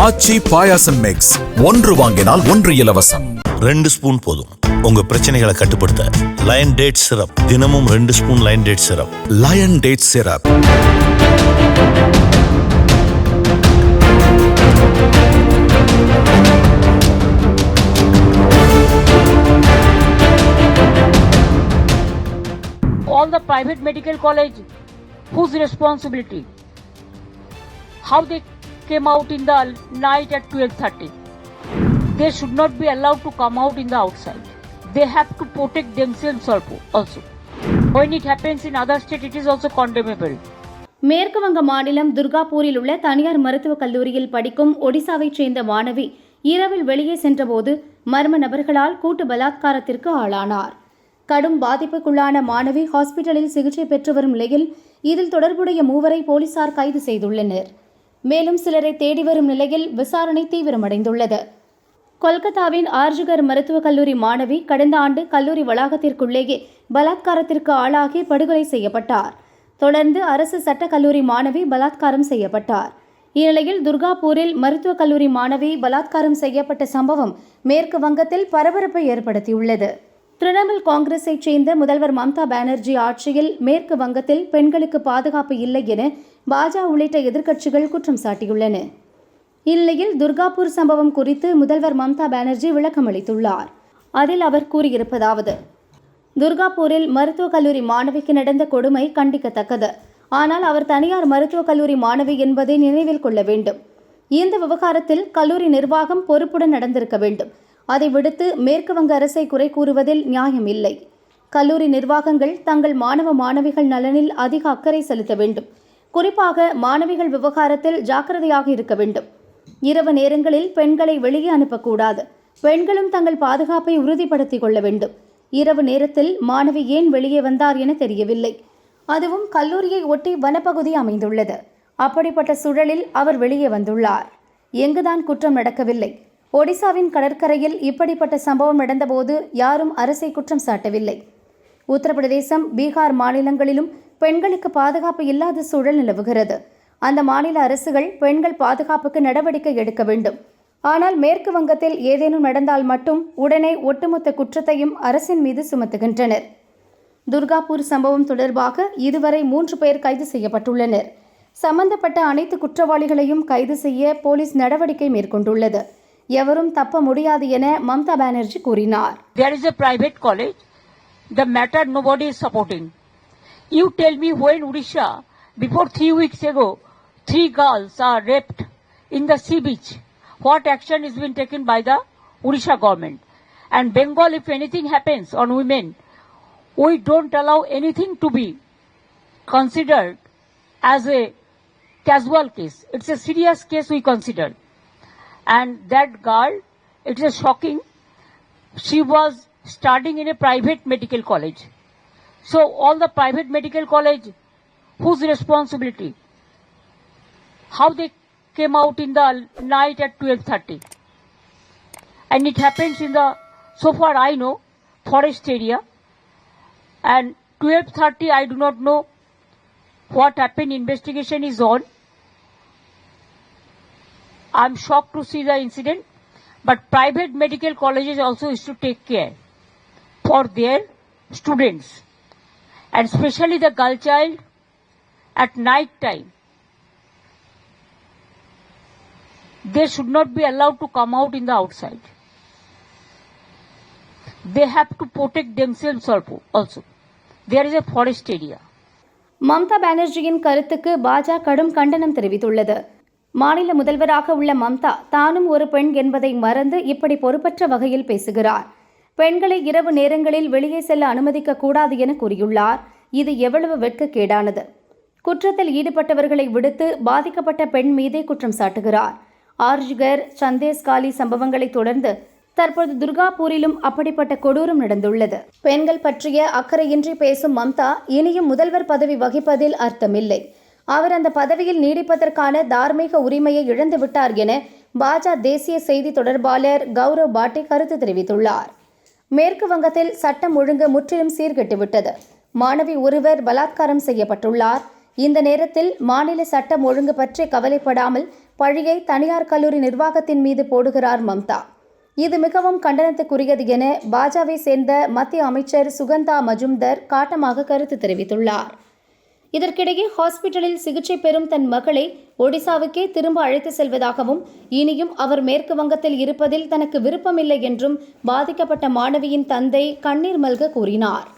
ஆச்சி பாயாசம் mix ஒன்று வாங்கினால் ஒன்று இலவசம். ரெண்டு ஸ்பூன் போதும். உங்க பிரச்சனைகளை கட்டுப்படுத்த லயன் டேட் சிரப் தினமும் ரெண்டு spoon lion date syrup lion date syrup all the private medical college whose responsibility? How they came out in the night at 12:30 they should not be allowed to come out in the outside. They have to protect themselves also when it happens in other state it is also condemnable. மேற்கு வங்க மாநிலம் துர்காபூரில் உள்ள தனியார் மருத்துவக் கல்லூரியில் படிக்கும் ஒடிசாவைச் சேர்ந்த மாணவி இரவில் வெளியே சென்றபோது மர்ம நபர்களால் கூட்டு பலாத்காரத்திற்கு ஆளானார். கடும் பாதிப்புக்குள்ளான மாணவி ஹாஸ்பிட்டலில் சிகிச்சை பெற்று வரும் நிலையில் இதில் தொடர்புடைய மூவரை போலீசார் கைது செய்துள்ளனர். மேலும் சிலரை தேடி வரும் நிலையில் விசாரணை தீவிரமடைந்துள்ளது. கொல்கத்தாவின் ஆர்ஜுகர் மருத்துவக் கல்லூரி மாணவி கடந்த ஆண்டு கல்லூரி வளாகத்திற்குள்ளேயே பலாத்காரத்திற்கு ஆளாகி படுகொலை செய்யப்பட்டார். தொடர்ந்து அரசு சட்டக் கல்லூரி மாணவி பலாத்காரம் செய்யப்பட்டார். இந்நிலையில் துர்காபூரில் மருத்துவக் கல்லூரி மாணவி பலாத்காரம் செய்யப்பட்ட சம்பவம் மேற்கு வங்கத்தில் பரபரப்பை ஏற்படுத்தியுள்ளது. திரிணாமுல் காங்கிரஸைச் சேர்ந்த முதல்வர் மம்தா பானர்ஜி ஆட்சியில் மேற்கு வங்கத்தில் பெண்களுக்கு பாதுகாப்பு இல்லை என பாஜக உள்ளிட்ட எதிர்க்கட்சிகள் குற்றம் சாட்டியுள்ளன. இந்நிலையில் துர்காபூர் சம்பவம் குறித்து முதல்வர் மம்தா பானர்ஜி விளக்கம் அளித்துள்ளார். அதில் அவர் கூறியிருப்பதாவது துர்காபூரில் மருத்துவக் கல்லூரி மாணவிக்கு நடந்த கொடுமை கண்டிக்கத்தக்கது. ஆனால் அவர் தனியார் மருத்துவக் கல்லூரி மாணவி என்பதை நினைவில் கொள்ள வேண்டும். இந்த விவகாரத்தில் கல்லூரி நிர்வாகம் பொறுப்புடன் நடந்திருக்க வேண்டும். அதை விடுத்து மேற்கு வங்க அரசை குறை கூறுவதில் நியாயம் இல்லை. கல்லூரி நிர்வாகங்கள் தங்கள் மாணவ மாணவிகள் நலனில் அதிக அக்கறை செலுத்த வேண்டும். குறிப்பாக மாணவிகள் விவகாரத்தில் ஜாக்கிரதையாக இருக்க வேண்டும். இரவு நேரங்களில் பெண்களை வெளியே அனுப்பக்கூடாது. பெண்களும் தங்கள் பாதுகாப்பை உறுதிப்படுத்திக் கொள்ள வேண்டும். இரவு நேரத்தில் மாணவி ஏன் வெளியே வந்தார் என தெரியவில்லை. அதுவும் கல்லூரியை ஒட்டி வனப்பகுதி அமைந்துள்ளது. அப்படிப்பட்ட சூழலில் அவர் வெளியே வந்துள்ளார். எங்குதான் குற்றம் நடக்கவில்லை. ஒடிசாவின் கடற்கரையில் இப்படிப்பட்ட சம்பவம் நடந்தபோது யாரும் அரசை குற்றம் சாட்டவில்லை. உத்தரப்பிரதேசம் பீகார் மாநிலங்களிலும் பெண்களுக்கு பாதுகாப்பு இல்லாத சூழல் நிலவுகிறது. அந்த மாநில அரசுகள் பெண்கள் பாதுகாப்புக்கு நடவடிக்கை எடுக்க வேண்டும். ஆனால் மேற்கு வங்கத்தில் ஏதேனும் நடந்தால் மட்டும் உடனே ஒட்டுமொத்த குற்றத்தையும் அரசின் மீது சுமத்துகின்றனர். துர்காபூர் சம்பவம் தொடர்பாக இதுவரை மூன்று பேர் கைது செய்யப்பட்டுள்ளனர். சம்பந்தப்பட்ட அனைத்து குற்றவாளிகளையும் கைது செய்ய போலீஸ் நடவடிக்கை மேற்கொண்டுள்ளது. எவரும் தப்ப முடியாது என மம்தா பானர்ஜி கூறினார். There is a private college. The matter nobody is supporting. You tell me when odisha before 3 weeks ago three girls are raped in the sea beach. What action is being taken by the odisha government? And bengal if anything happens on women we don't allow anything to be considered as a casual case. It's a serious case we consider and that girl it is shocking. She was studying in a private medical college so all the private medical college whose responsibility? How they came out in the night at 12:30 and it happens in the so far i know forest area. And 12:30 i do not know what happened. Investigation is on. I'm shocked to see the incident. But private medical colleges also is to take care for their students and especially the girl child at night time they should not be allowed to come out in the outside they have to protect themselves also there is a forest area Mamata பானர்ஜியின் கருத்துக்கு பாஜக கடும் கண்டனம் தெரிவித்துள்ளது மாநில முதல்வராக உள்ள மம்தா தானும் ஒரு பெண் என்பதை மறந்து இப்படி பொறுப்பற்ற வகையில் பேசுகிறார் பெண்களை இரவு நேரங்களில் வெளியே செல்ல அனுமதிக்க கூடாது என கூறியுள்ளார். இது எவ்வளவு வெட்கக்கேடானது. குற்றத்தில் ஈடுபட்டவர்களை விடுத்து பாதிக்கப்பட்ட பெண் மீதே குற்றம் சாட்டுகிறார். ஆர்ஜிகர் சந்தேஸ்காலி சம்பவங்களை தொடர்ந்து தற்போது துர்காபூரிலும் அப்படிப்பட்ட கொடூரம் நடந்துள்ளது. பெண்கள் பற்றிய அக்கறையின்றி பேசும் மம்தா இனியும் முதல்வர் பதவி வகிப்பதில் அர்த்தமில்லை. அவர் அந்த பதவியில் நீடிப்பதற்கான தார்மீக உரிமையை இழந்துவிட்டார் என பாஜக தேசிய செய்தி தொடர்பாளர் கௌரவ் பாட்டே கருத்து தெரிவித்துள்ளார். மேற்கு வங்கத்தில் சட்டம் ஒழுங்கு முற்றிலும் சீர்கெட்டுவிட்டது. மாணவி ஒருவர் பலாத்காரம் செய்யப்பட்டுள்ளார். இந்த நேரத்தில் மாநில சட்டம் ஒழுங்கு பற்றி கவலைப்படாமல் பழியை தனியார் கல்லூரி நிர்வாகத்தின் மீது போடுகிறார் மம்தா. இது மிகவும் கண்டனத்துக்குரியது என பாஜவை சேர்ந்த மத்திய அமைச்சர் சுகந்தா மஜும்தர் காட்டமாக கருத்து தெரிவித்துள்ளார். இதற்கிடையே ஹாஸ்பிட்டலில் சிகிச்சை பெறும் தன் மகளை ஒடிசாவுக்கே திரும்ப அழைத்து செல்வதாகவும் இனியும் அவர் மேற்கு வங்கத்தில் இருப்பதில் தனக்கு விருப்பமில்லை என்றும் பாதிக்கப்பட்ட மாணவியின் தந்தை கண்ணீர் மல்க கூறினார்.